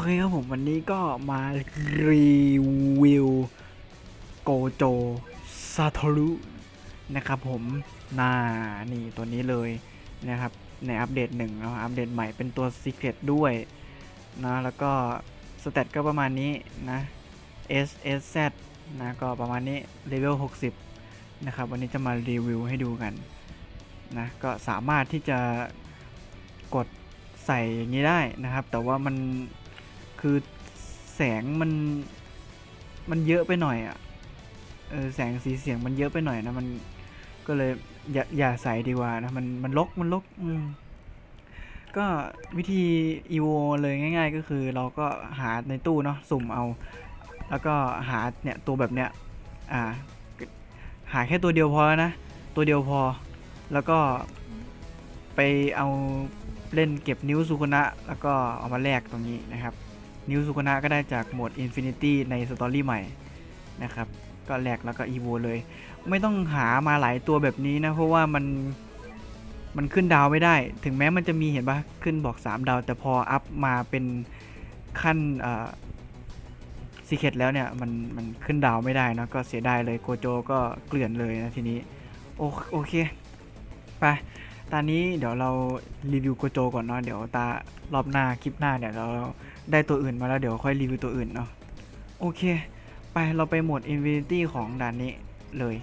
เคครับผมวันนี้ก็มารีวิวโกโจซาโทรุนะครับผมน่านี่ตัวนี้เลยนะครับในอัปเดตหนึ่งนะอัปเดตใหม่เป็นตัว Secret ด้วยนะแล้วก็สเตตก็ประมาณนี้นะ S S Z นะก็ประมาณนี้เลเวล60 นะครับ วันนี้จะมารีวิวให้ดูกันนะก็สามารถที่จะกดใส่อย่างนี้ได้นะครับ แต่ว่ามัน คือแสงมันมันเยอะไปหน่อยอะเออแสงสีเสียงมันเยอะไปหน่อยนะมันก็เลยอย่าอย่าใส่ดีกว่านะมันมันลกมันลกอืมก็วิธี EVO เลยง่าย ๆ ก็คือเราก็หาในตู้เนาะสุ่มเอา แล้วก็หาเนี่ยตัวแบบเนี้ยอ่าหาแค่ตัวเดียวพอนะ ตัวเดียวพอ แล้วก็ไปเอาเล่นเก็บนิ้วสุคนะแล้วก็เอามาแลกตรงนี้นะครับ นิวสุคุนะก็ได้จากโหมด Infinity ในสตอรี่ใหม่นะครับ ก็แลกแล้วก็อีโวเลย ไม่ต้องหามาหลายตัวแบบนี้นะ เพราะว่ามันมันขึ้นดาวไม่ได้ ถึงแม้มันจะมีเห็นปะขึ้นบอก 3 ดาว แต่พออัพมาเป็นขั้นซีเคตแล้วเนี่ย มันมันขึ้นดาวไม่ได้นะก็เสียดายเลยโกโจก็เกลื่อนเลยนะทีนี้ โอโอเค ไปตอนนี้เดี๋ยวเรารีวิวโกโจก่อนเนาะเดี๋ยวตารอบหน้าคลิปหน้าเดี๋ยเรา ได้ตัวอื่นมาแล้วเดี๋ยวค่อยรีวิวตัวอื่นเนาะโอเค ไปเราไปโหมด Infinity ของด่านนี้เลย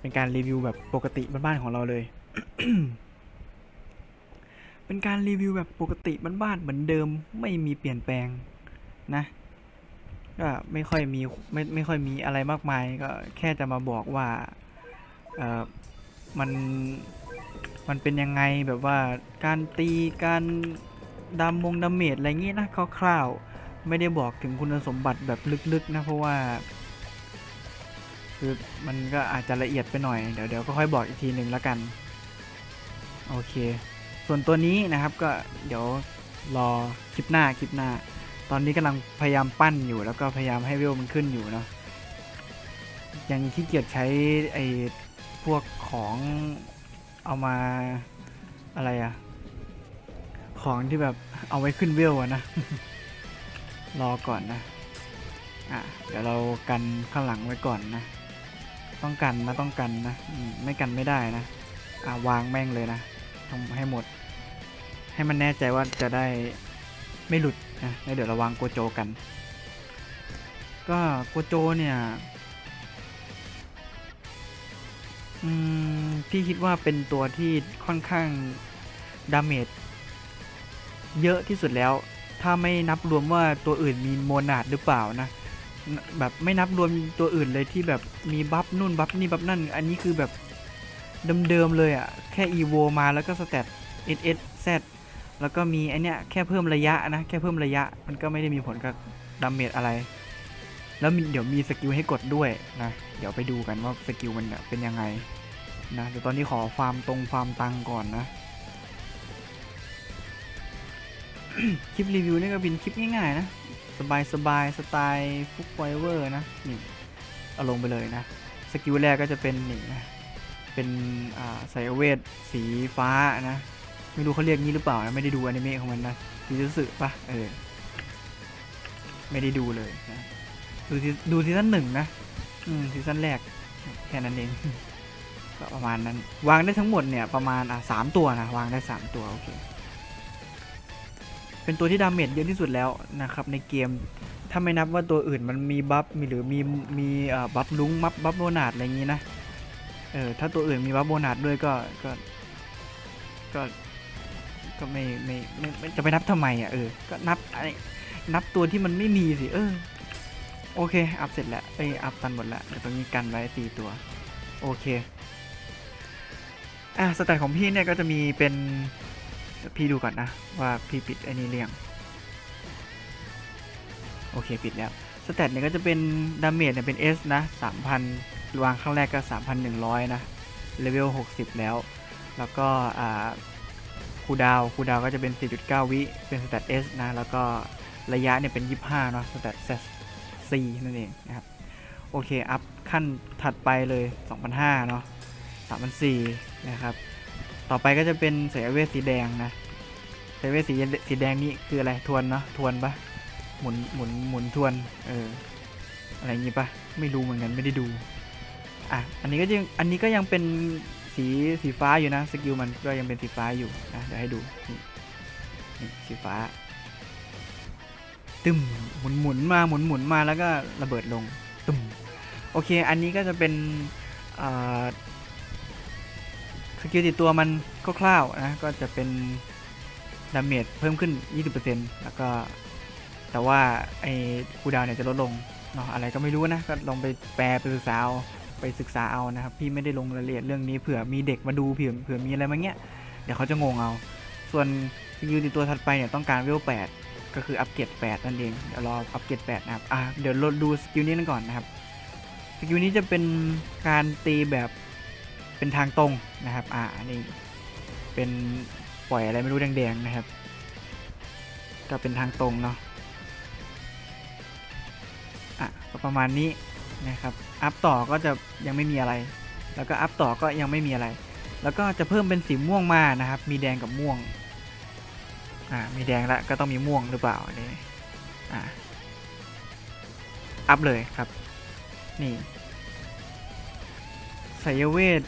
เป็นการรีวิวแบบปกติบ้านๆของเราเลย เป็นการรีวิวแบบปกติบ้านๆเหมือนเดิมไม่มีเปลี่ยนแปลงนะก็ไม่ค่อยมีไม่ไม่ค่อยมีอะไรมากมายก็แค่จะมาบอกว่าเออมันมันเป็นยังไงแบบว่าการตีการ ดามงดาเมจอะไรเงี้ยนะคร่าวๆไม่ได้บอกถึงคุณสมบัติแบบลึกๆนะเพราะว่าคือมันก็อาจจะละเอียดไปหน่อยเดี๋ยวเดี๋ยวก็ค่อยบอกอีกทีหนึ่งแล้วกัน โอเค ส่วนตัวนี้นะครับก็เดี๋ยวรอคลิปหน้าคลิปหน้า ตอนนี้กำลังพยายามปั้นอยู่ แล้วก็พยายามให้เวลมันขึ้นอยู่เนาะยังขี้เกียจใช้ไอ้พวกของเอามาอะไรอะ ของที่แบบเอาไว้ขึ้นเวลอะนะ รอก่อนนะ อะ เดี๋ยวเรากันข้างหลังไว้ก่อนนะ ต้องกันนะต้องกันนะไม่กันไม่ได้นะ อะวางแม่งเลยนะต้องให้หมด ให้มันแน่ใจว่าจะได้ไม่หลุดนะแล้วเดี๋ยวระวังโกโจกัน ก็โกโจเนี่ยอืมพี่คิดว่าเป็นตัวที่ค่อนข้างดาเมจ เยอะที่สุดแล้ว ถ้าไม่นับรวมว่าตัวอื่นมีโมนาดหรือเปล่านะ แบบไม่นับรวมตัวอื่นเลยที่แบบมีบัฟนู่นบัฟนี่บัฟนั่น อันนี้คือแบบเดิมๆเลยอะ่ะ แค่อีโวมาแล้วก็สเตต S S Z แล้วก็มีไอเนี้ยแค่เพิ่มระยะนะ แค่เพิ่มระยะ มันก็ไม่ได้มีผลกับดาเมจอะไร แล้วเดี๋ยวมีสกิลให้กดด้วยนะ เดี๋ยวไปดูกันว่าสกิลมันเนี่ยเป็นยังไงนะเดี๋ยวตอนนี้ขอฟาร์มตรงฟาร์มตังก่อนนะ คลิปรีวิวนี่ก็เป็นคลิปง่ายๆนะ สบายสบายสไตล์ฟุกไฟเวอร์นะนี่เอาลงไปเลยนะ สกิลแรกก็จะเป็นนี่นะเป็นอ่าไซเวทสีฟ้านะ ไม่รู้เขาเรียกงี้หรือเปล่านะไม่ได้ดูอนิเมะของมันนะซีซัสึปะเออไม่ได้ดูเลยนะดูดูซีซั่นหนึ่งนะอืมซีซั่นแรกแค่นั้นเองก็ประมาณนั้น วางได้ทั้งหมดเนี่ยประมาณอะสามตัวนะ วางได้สามตัว โอเค เป็นตัวที่ดาเมจเยอะที่สุดแล้วนะครับในเกม ถ้าไม่นับว่าตัวอื่นมันมีบัฟมีหรือมีมีบัฟลุงบัฟบัฟโบนาดอะไรอย่างนี้นะ เออถ้าตัวอื่นมีบัฟโบนัสด้วยก็ก็ก็ก็ไม่ไม่ไม่ไม่จะไปนับทำไมอะเออ ก็นับอะไรนับตัวที่มันไม่มีสิเออโอเค อัพเสร็จแล้วไออัพตันหมดแล้วเดี๋ยวตรงนี้กันไว้สี่ตัว โอเค อะสแตทของพี่เนี่ยก็จะมีเป็น พี่ดูก่อนนะ ว่าพี่ปิดไอ้นี่เรียง โอเคปิดแล้วสแตทเนี่ยก็จะเป็นดาเมจเนี่ยเป็น S นะ 3,000วางครั้งแรกก็ 3,100 นะ เลเวล 60 แล้ว แล้วก็อ่าคูดาวคูดาวก็จะเป็น 4.9 วิ เป็นสแตท S นะ แล้วก็ระยะเนี่ยเป็น 25 เนาะสแตท C นั่นเองนะครับ โอเค อัพขั้นถัดไปเลย 2,500 เนาะ3,400 นะครับ ต่อไปก็จะเป็นเสยเวทสีแดงนะเสยเวสีสีแดงนี่คืออะไรทวนเนาะทวนปะหมุนหมุนหมุนทวน เออ อะไรอย่างงี้ปะไม่รู้เหมือนกันไม่ได้ดู อะ อันนี้ก็ยังอันนี้ก็ยังเป็นสีสีฟ้าอยู่นะสกิลมันก็ยังเป็นสีฟ้าอยู่นะเดี๋ยวให้ดูนี่นี่สีฟ้า ตึมหมุนหมุนมาหมุนหมุนมาแล้วก็ระเบิดลงตึมโอเค อันนี้ก็จะเป็นอ่า สกิลติดตัวมันคร่าวๆนะ ก็จะเป็นดาเมจเพิ่มขึ้น 20%แล้วก็ แต่ว่าไอ้คูดาวเนี่ยจะลดลงเนาะอะไรก็ไม่รู้นะ ก็ลองไปแปลไปศึกษาเอาไปศึกษาเอานะครับ พี่ไม่ได้ลงรายละเอียดเรื่องนี้เผื่อมีเด็กมาดูเผื่อเผื่อมีอะไรมาเงี้ย เดี๋ยวเขาจะงงเอา ส่วนสกิลติดตัวถัดไปเนี่ยต้องการเวล8ก็คืออัปเกรด8นั่นเองเดี๋ยวรออัปเกรด8นะครับอะเดี๋ยวเราดูสกิลนี้กันก่อนนะครับสกิลนี้จะเป็นการตีแบบ เป็นทางตรงนะครับ อ่านี่เป็นปล่อยอะไรไม่รู้แดงๆนะครับ ก็เป็นทางตรงเนาะ อะก็ประมาณนี้นะครับ อัพต่อก็จะยังไม่มีอะไร แล้วก็อัพต่อก็ยังไม่มีอะไร แล้วก็จะเพิ่มเป็นสีม่วงมานะครับ มีแดงกับม่วง อ่า มีแดงแล้วก็ต้องมีม่วงหรือเปล่าอันนี้ อ่า อัพเลยครับ นี่สายเวท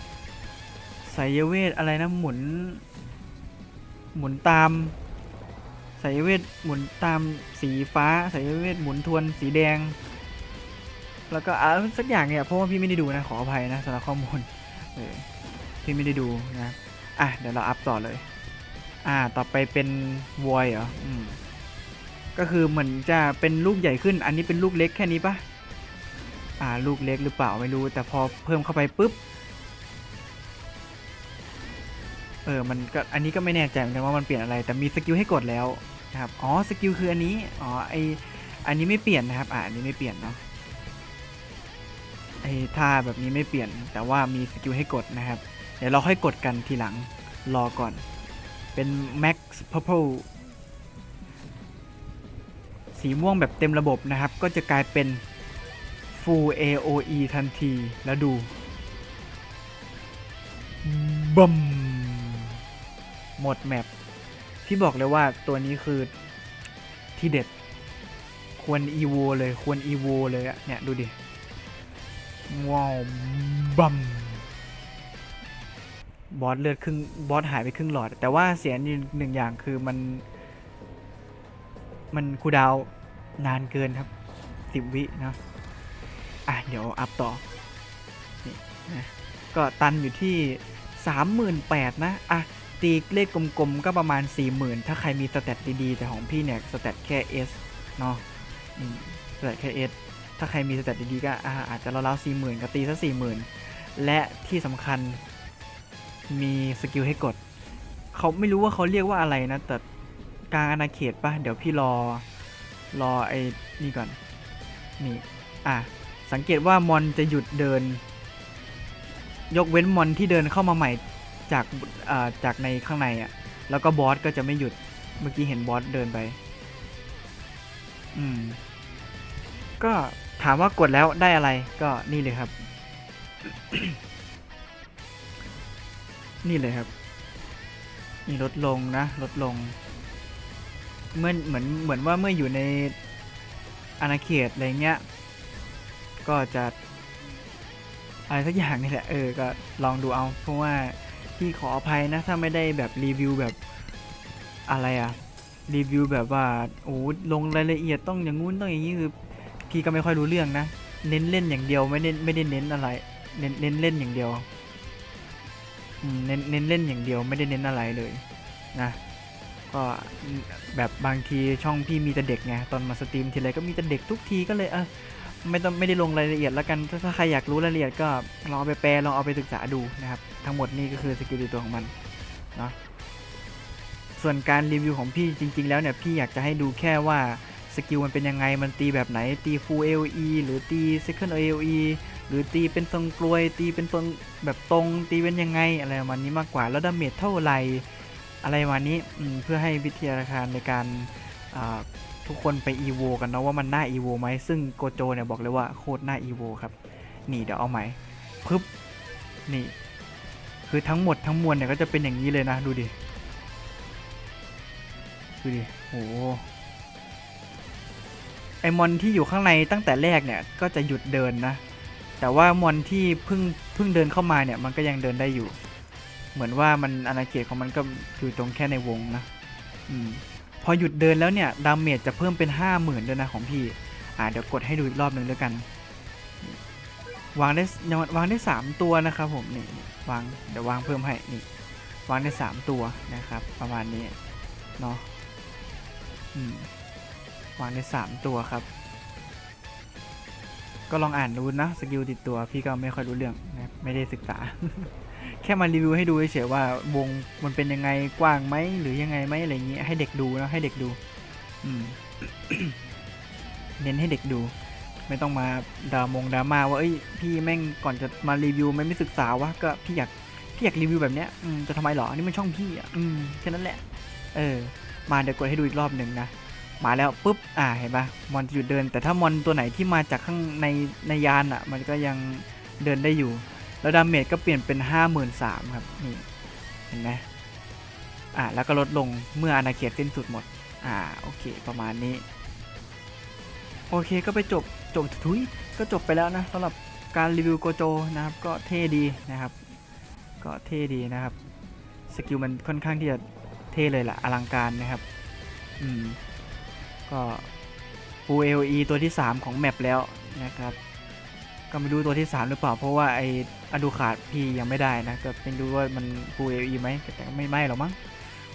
สายเวทอะไรนะหมุน หมุนตามสายเวทหมุนตามสีฟ้าสายเวทหมุนทวนสีแดง แล้วก็อะสักอย่างเนี่ยเพราะว่าพี่ไม่ได้ดูนะขออภัยนะสำหรับข้อมูลเออพี่ไม่ได้ดูนะอะเดี๋ยวเราอัพต่อเลย อ่าต่อไปเป็นวอยเหรออืมก็คือเหมือนจะเป็นลูกใหญ่ขึ้น อันนี้เป็นลูกเล็กแค่นี้ปะอ่าลูกเล็กหรือเปล่าไม่รู้ แต่พอเพิ่มเข้าไปปุ๊บ เออ มันก็อันนี้ก็ไม่แน่ใจเหมือนกันว่ามันเปลี่ยนอะไร แต่มีสกิลให้กดแล้วนะครับ อ๋อ สกิลคืออันนี้ อ๋อ ไออันนี้ไม่เปลี่ยนนะครับ อ่าอันนี้ไม่เปลี่ยนเนาะ ไอท่าแบบนี้ไม่เปลี่ยน แต่ว่ามีสกิลให้กดนะครับ เดี๋ยวเราค่อยกดกันทีหลัง รอก่อน เป็น Max Purple สีม่วงแบบเต็มระบบนะครับ ก็จะกลายเป็น Full AOE ทันที แล้วดูบัม หมดแมปพี่บอกเลยว่าตัวนี้คือที่เด็ด ควรอีโวเลยควรอีโวเลยอะเนี่ย ดูดิ ว้าวบัมบอสเลือดครึ่งบอสหายไปครึ่งหลอด แต่ว่าเสียอยู่หนึ่งอย่างคือมัน มันคูดาวนานเกินครับสิบวินะอะ เดี๋ยวอัพต่อนี่นะก็ตันอยู่ที่ 38,000นะ อะ ตีเลขกลมๆก็ประมาณ 40,000 ถ้าใครมีสเตตดีๆ แต่ของพี่เนี่ยสเตตแค่ S เนาะสเตตแค่ S ถ้าใครมีสเตตดีๆ ก็อาอาจจะราวๆ40,000 ก็ตีซะ40,000 และที่สำคัญมีสกิลให้กด เขาไม่รู้ว่าเขาเรียกว่าอะไรนะ แต่กลางอาณาเขตปะเดี๋ยวพี่รอ รอไอ้นี่ก่อน นี่ อะ สังเกตว่ามอนจะหยุดเดิน ยกเว้นมอนที่เดินเข้ามาใหม่ จากาจากในข้างในอะ่ะ แล้วก็บอสก็จะไม่หยุด เมื่อกี้เห็นบอสเดินไป อืม ก็ถามว่ากดแล้วได้อะไรก็นี่เลยครับ นี่เลยครับ นี่ลดลงนะลดลง เมื่อเหมือนเหมือนว่าเมื่ออยู่ในอาณาเขตอะไรเงี้ย ก็จะอะไรสักอย่างนี่แหละ เออ ก็ลองดูเอา เพราะว่า พี่ขออภัยนะ ถ้าไม่ได้แบบรีวิวแบบอะไรอะรีวิวแบบว่าโอ้ลงรายละเอียดต้องอย่างงู้นต้องอย่างนี้คือพี่ก็ไม่ค่อยรู้เรื่องนะ เน้นเล่นอย่างเดียวไม่ได้ไม่ได้เน้นอะไร เน้นเน้นเล่นอย่างเดียวเน้นเน้นเล่นอย่างเดียวไม่ได้เน้นอะไรเลยนะก็แบบบางทีช่องพี่มีแต่เด็กไงตอนมาสตรีมทีไรก็มีแต่เด็กทุกทีก็เลยเออ ไม่ต้องไม่ได้ลงรายละเอียดแล้วกัน ถ้าใครอยากรู้รายละเอียดก็ลองเอาไปแปลลองเอาไปศึกษาดูนะครับ ทั้งหมดนี่ก็คือสกิลในตัวของมันเนาะส่วนการรีวิวของพี่จริง ๆ แล้วเนี่ยพี่อยากจะให้ดูแค่ว่าสกิลมันเป็นยังไง มันตีแบบไหน ตี full AOE หรือตี second AOE หรือตีเป็นทรงกลวย ตีเป็นทรงแบบตรง ตีเป็นยังไงอะไรประมาณนี้มากกว่า แล้วดาเมจเท่าไหร่อะไรประมาณนี้เพื่อให้วิทยาการในการ ทุกคนไปอีโวกันเนาะว่ามันน่าอีโวไหมซึ่งโกโจเนี่ยบอกเลยว่าโคตรน่าอีโวครับ นี่เดี๋ยวเอาใหม่ปึ๊บนี่ คือทั้งหมดทั้งมวลเนี่ยก็จะเป็นอย่างนี้เลยนะ ดูดิ ดูดิโหไอมอนที่อยู่ข้างในตั้งแต่แรกเนี่ยก็จะหยุดเดินนะ แต่ว่ามอนที่เพิ่งเพิ่งเดินเข้ามาเนี่ยมันก็ยังเดินได้อยู่ เหมือนว่ามันอาณาเขตของมันก็อยู่ตรงแค่ในวงนะ อืม พอหยุดเดินแล้วเนี่ยดาเมจจะเพิ่มเป็นห้าหมื่นด้วยนะของพี่ อ่าเดี๋ยวกดให้ดูอีกรอบหนึ่งด้วยกัน วางได้วางได้สามตัวนะครับผมนี่วางเดี๋ยววางเพิ่มให้นี่วางได้สามตัวนะครับ ประมาณนี้เนาะวางได้สามตัวครับ ก็ลองอ่านดูนะสกิลติดตัวพี่ก็ไม่ค่อยรู้เรื่องนะไม่ได้ศึกษา แค่มารีวิวให้ดูเฉยๆว่าวงมันเป็นยังไงกว้างไหมหรือยังไงไหมอะไรอย่างนี้ให้เด็กดูนะให้เด็กดู อืมเน้นให้เด็กดู ไม่ต้องมาดามงดราม่าว่าเอ้ยพี่แม่งก่อนจะมารีวิวไม่ไม่ศึกษาวะก็พี่อยากพี่อยากรีวิวแบบเนี้ยอืมจะทำไมหรออันนี้มันช่องพี่อะอืมแค่นั้นแหละ เออ มาเดี๋ยวกดให้ดูอีกรอบหนึ่งนะมาแล้วปุ๊บอ่าเห็นปะมอนจะหยุดเดิน แต่ถ้ามอนตัวไหนที่มาจากข้างในในยานอะ มันก็ยังเดินได้อยู่ แล้วดาเมจก็เปลี่ยนเป็นห้าหมื่นสามครับนี่เห็นไหมอ่าแล้วก็ลดลงเมื่ออาณาเขตสิ้นสุดหมด อ่าโอเคประมาณนี้ โอเคก็ไปจบจบทุยก็จบไปแล้วนะสำหรับการรีวิวโกโจนะครับก็เท่ดีนะครับ ก็เท่ดีนะครับสกิลมันค่อนข้างที่จะเท่เลยแหละอลังการนะครับอืมก็ฟูเอลตัวที่ 3 ของแมปแล้วนะครับ ก็ไม่รู้ตัวที่ 3 หรือเปล่า เพราะว่าไออดูขาดพี่ยังไม่ได้นะก็ไม่รู้ว่ามันฟูเอลีไหมแต่ไม่ไม่หรอกมั้ง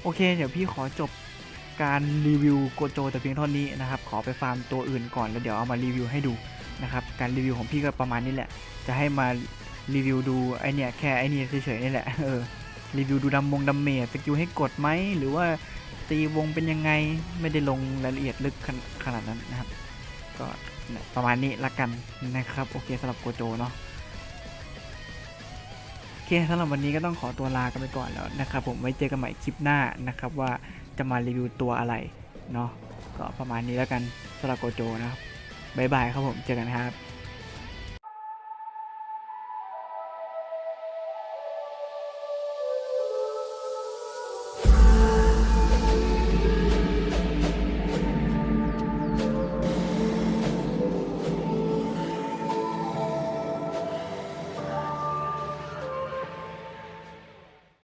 โอเค เดี๋ยวพี่ขอจบการรีวิวโกโจแต่เพียงเท่านี้นะครับ ขอไปฟาร์มตัวอื่นก่อนแล้วเดี๋ยวเอามารีวิวให้ดูนะครับ การรีวิวของพี่ก็ประมาณนี้แหละ จะให้มารีวิวดูไอเนี่ยแค่ไอเนี่เฉยๆนี่แหละ เออ รีวิวดูดำมงดำเมจสกิลให้กดไหม หรือว่าตีวงเป็นยังไง ไม่ได้ลงรายละเอียดลึกขนาดนั้นนะครับ ก็ ประมาณนี้ละกันนะครับ โอเคสำหรับโกโจเนาะโอเคสำหรับวันนี้ก็ต้องขอตัวลากันไปก่อนแล้วนะครับผมไว้เจอกันใหม่คลิปหน้านะครับว่าจะมารีวิวตัวอะไรเนาะก็ประมาณนี้แล้วกันสำหรับโกโจนะครับบ๊ายบายครับผมเจอกันครับ